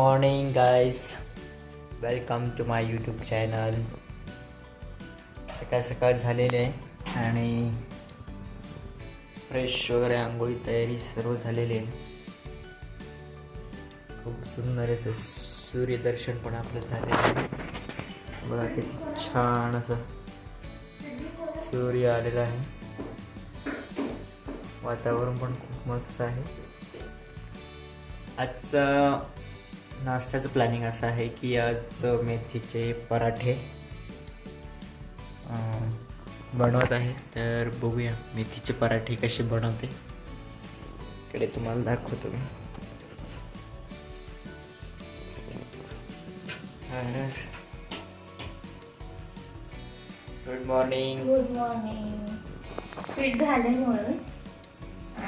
Morning guys welcome to my YouTube channel सकाळ सकाळ झालेले आहे आणि फ्रेश वगैरे आंघोळी तयारी सर्व झालेली आहे. खूप सुंदर असं सूर्यदर्शन पण आपलं झालेलं आहे. बघा किती छान असं सूर्य आलेला आहे. वातावरण पण खूप मस्त आहे. आजचा नाश्त्याचं प्लॅनिंग असं आहे की आज मेथीचे पराठे बनवत आहे. तर बघूया मेथीचे पराठे कसे बनवते. इकडे तुम्हाला दाखवतो मी. Good morning good morning fit झाले म्हणून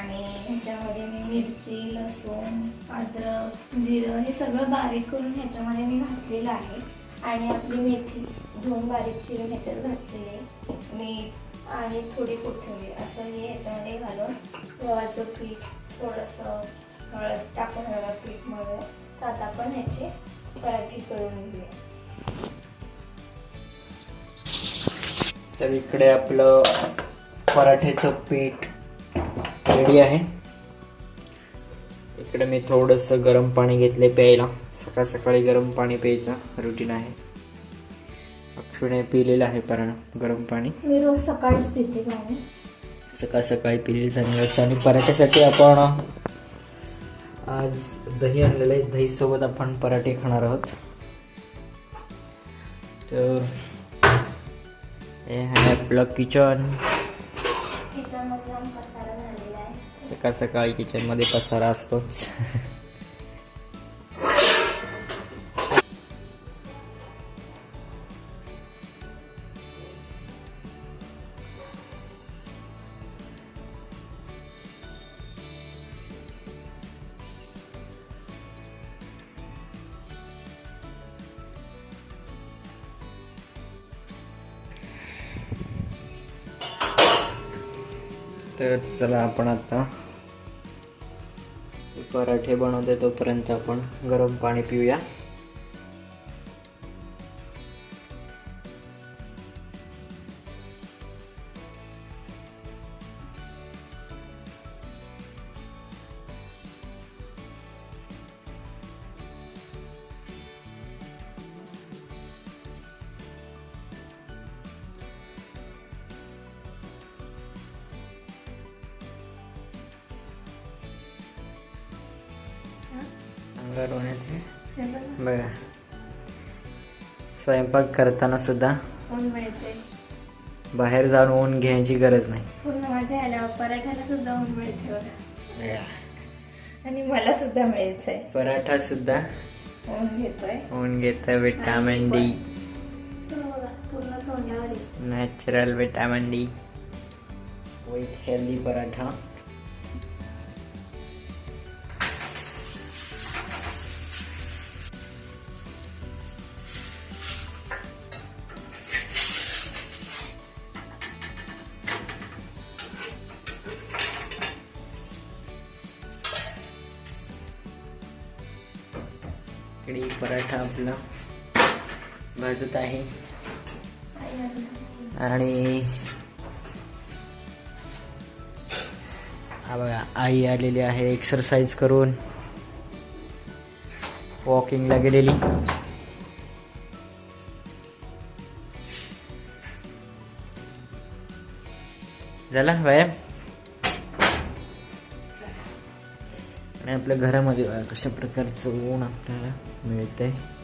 आणि ह्याच्यामध्ये मी मिरची लसूण अद्रक जिरं हे सगळं बारीक करून ह्याच्यामध्ये मी घातलेलं आहे. आणि आपली मेथी धुवून बारीक चिरून ह्याच्यात घातलेली मीठ आणि थोडी कोथिंबीर असं मी ह्याच्यामध्ये घालून गव्हाचं पीठ थोडंसं हळद टाकून हळद पीठ मळलं तर आता आपण ह्याचे पराठे करून घेऊया. तर इकडे आपलं पराठ्याचं पीठ रेडी आहे. इकडे मी थोडंसं गरम पाणी घेतले प्यायला. सकाळ सकाळी गरम पाणी प्यायचं. रुटीन आहे. अक्षुने पिलेलं आहे पर गरम पाणी. मी रोज सकाळीच पिते पाणी सकाळ सकाळी पिलेलं चांगलं असतं. आणि पराठ्यासाठी आपण आज दही आणलेलं आहे. दहीसोबत आपण पराठे खाणार आहोत. तर हे आहे आपलं किचन. सकाळ सकाळी किचनमध्ये पसारा असतोच. तर चला आपण आता पराठे बनवते तोपर्यंत आपण गरम पाणी पिऊया. हे. हे बघा, स्वयंपाक करताना सुद्धा ऊन मिळते. बाहेर जाऊन ऊन घ्यायची गरज नाही. पूर्ण माझ्या ह्याला पराठ्याला सुद्धा ऊन मिळते बघा. आणि मला सुद्धा मिळतंय. पराठा सुद्धा ऊन घेतोय. ऊन घेत vitamin D. Natural vitamin D with healthy paratha. Paratha आपला. भाजत आहे. आणि हा बघा आई आलेली आहे एक्सरसाइज करून. वॉकिंगला गेलेली. झाला व्यायाम? आणि आपल्या घरामध्ये कशा प्रकारचं ऊन आपल्याला मिळतं आहे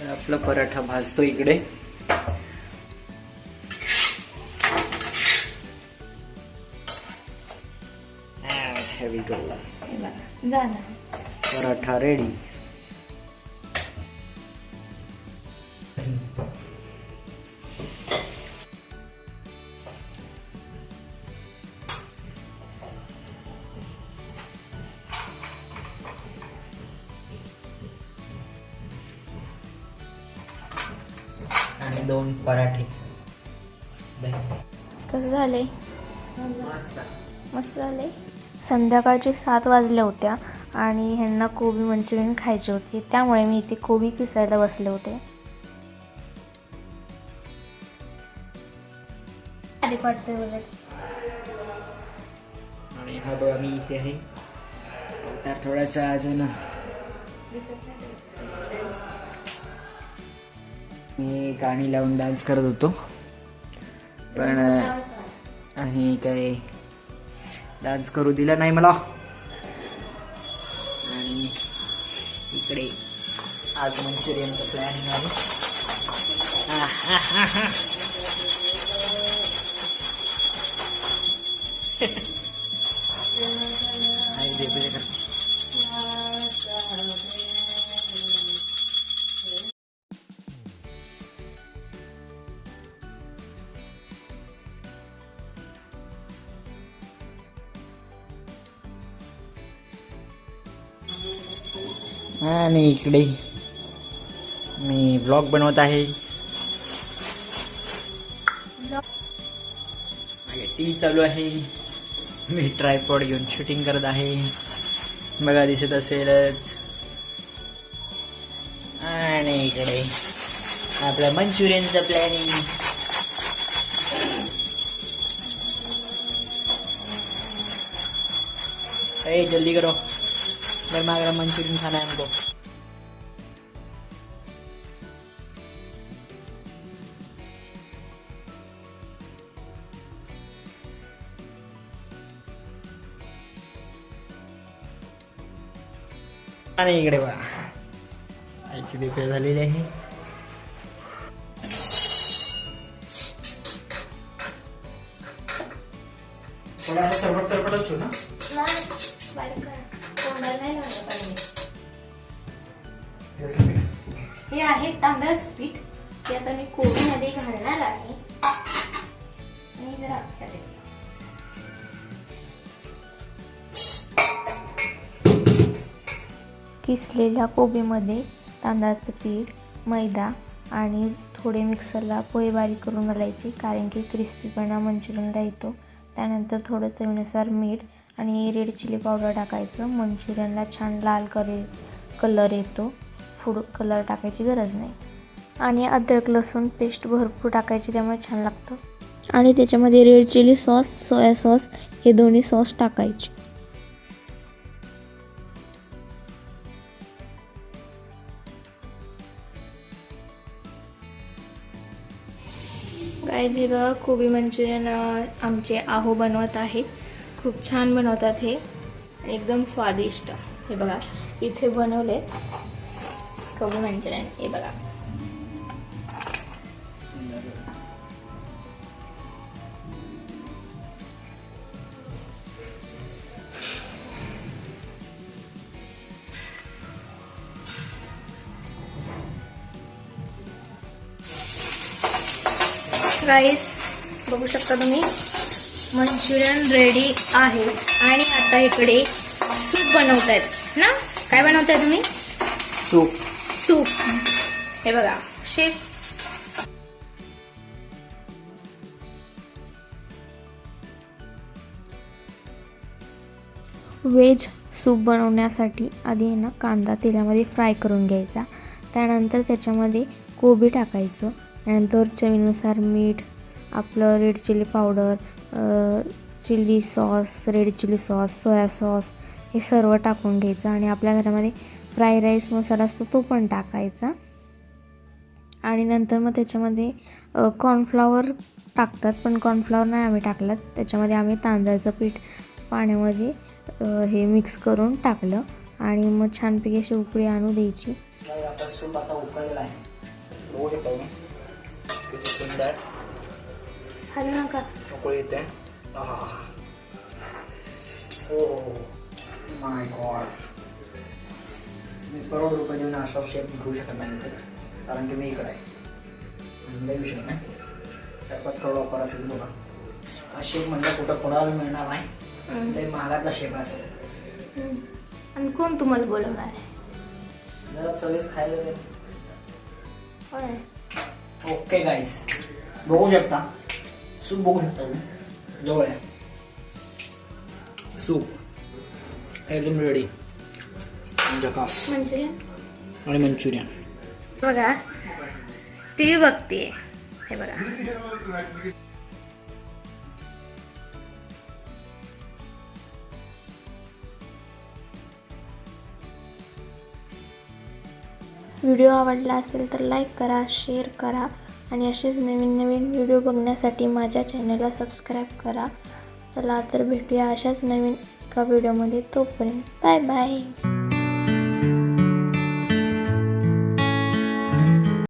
तर आपला पराठा भाजतो इकडे. पराठा रेडी दोन पराठे. कसं झालंय? मस्त. झाले संध्याकाळचे सात वाजल्या होत्या आणि ह्यांना कोबी मंचुरियन खायचे होते. त्यामुळे मी इथे कोबी किसायला बसले होते. आणि हा बघा मी इथे आहे. तर थोडासा अजून. मी गाणी लावून डान्स करत होतो. पण आणि काय डान्स करू दिला नाही मला. आणि इकडे आज मंचुरियनचं प्लॅनिंग आहे आहे. आणि इकडे मी ब्लॉग बनवत आहे. टी व्ही चालू आहे. मी ट्रायपॉड घेऊन शूटिंग करत आहे. बघा दिसत असेलच. आणि इकडे आपलं मंचुरियनचं प्लॅनिंग ए जल्दी करो. गरमा गरम मंचुरियन खाना है हमको आणि इकडे बघा. आईची देखील झालेली आहे. हे आहे तांदळाचं पीठ. ते आता मी कोबीमध्ये घालणार आहे. आणि जरा अख्ख्या किसलेल्या कोबीमध्ये तांदळाचं पीठ मैदा आणि थोडे मिक्सरला पोहे बारीक करून घालायचे कारण की क्रिस्पीपणा मंचुरियनला येतो त्यानंतर थोडं चवीनुसार मीठ आणि रेड चिली पावडर टाकायचं. मंचुरियनला छान लाल करे कलर येतो. फूड कलर टाकायची गरज नाही. आणि अद्रक लसूण पेस्ट भरपूर टाकायची त्यामुळे छान लागतं. आणि त्याच्यामध्ये red chilli sauce soya sauce हे दोन्ही सॉस टाकायचे. काय हे बघा कोबी मंचुरियन आमचे आहो बनवत आहेत. खूप छान बनवतात हे. एकदम स्वादिष्ट. हे बघा इथे बनवले कोबी मंचुरियन हे बघा. राईस बघू शकता तुम्ही मंचुरियन रेडी आहे. आणि आता इकडे सूप बनवतायत ना? काय बनवताय तुम्ही? सूप सूप हे बघा शेफ व्हेज सूप बनवण्यासाठी आधी आहे ना कांदा तेलामध्ये फ्राय करून घ्यायचा. त्यानंतर त्याच्यामध्ये कोबी टाकायचं. त्यानंतर चवीनुसार मीठ आपलं red chilli powder chilli sauce red chilli sauce soya sauce हे सर्व टाकून घ्यायचं आणि आपल्या घरामध्ये फ्राय राईस मसाला असतो तो पण टाकायचा. आणि नंतर मग त्याच्यामध्ये कॉर्नफ्लॉवर टाकतात पण कॉर्नफ्लॉवर नाही आम्ही टाकलं त्याच्यामध्ये आम्ही तांदळाचं पीठ पाण्यामध्ये हे मिक्स करून टाकलं. आणि मग छानपैकी अशी उकळी आणू द्यायची. मी करोड रुपये देऊन अशा शेप घेऊ शकत नाही. कारण की मी इकडे आहे. लई विषय नाही. त्यात करोड ऑफर असेल बघा. हा शेप म्हणजे कुठं कोणाला मिळणार नाही. लई महागातला शेप असेल. आणि कोण तुम्हाला बोलवणार आहे? जरा चवीस खायला ओके गाईस बघू शकता. सूप बघू शकता तुम्ही. जवळ आहे. सूप. एकदम रेडी जकास. मंचुरियन? आणि मंचुरियन. बघा. टी व्ही बघतीये. हे बघा. व्हिडिओ आवडला असेल तर लाईक करा शेअर करा आणि असेच नवीन नवीन व्हिडिओ बघण्यासाठी माझ्या चॅनलला सबस्क्राईब करा. चला तर भेटूया अशाच नवीन एका व्हिडिओमध्ये. तोपर्यंत बाय बाय.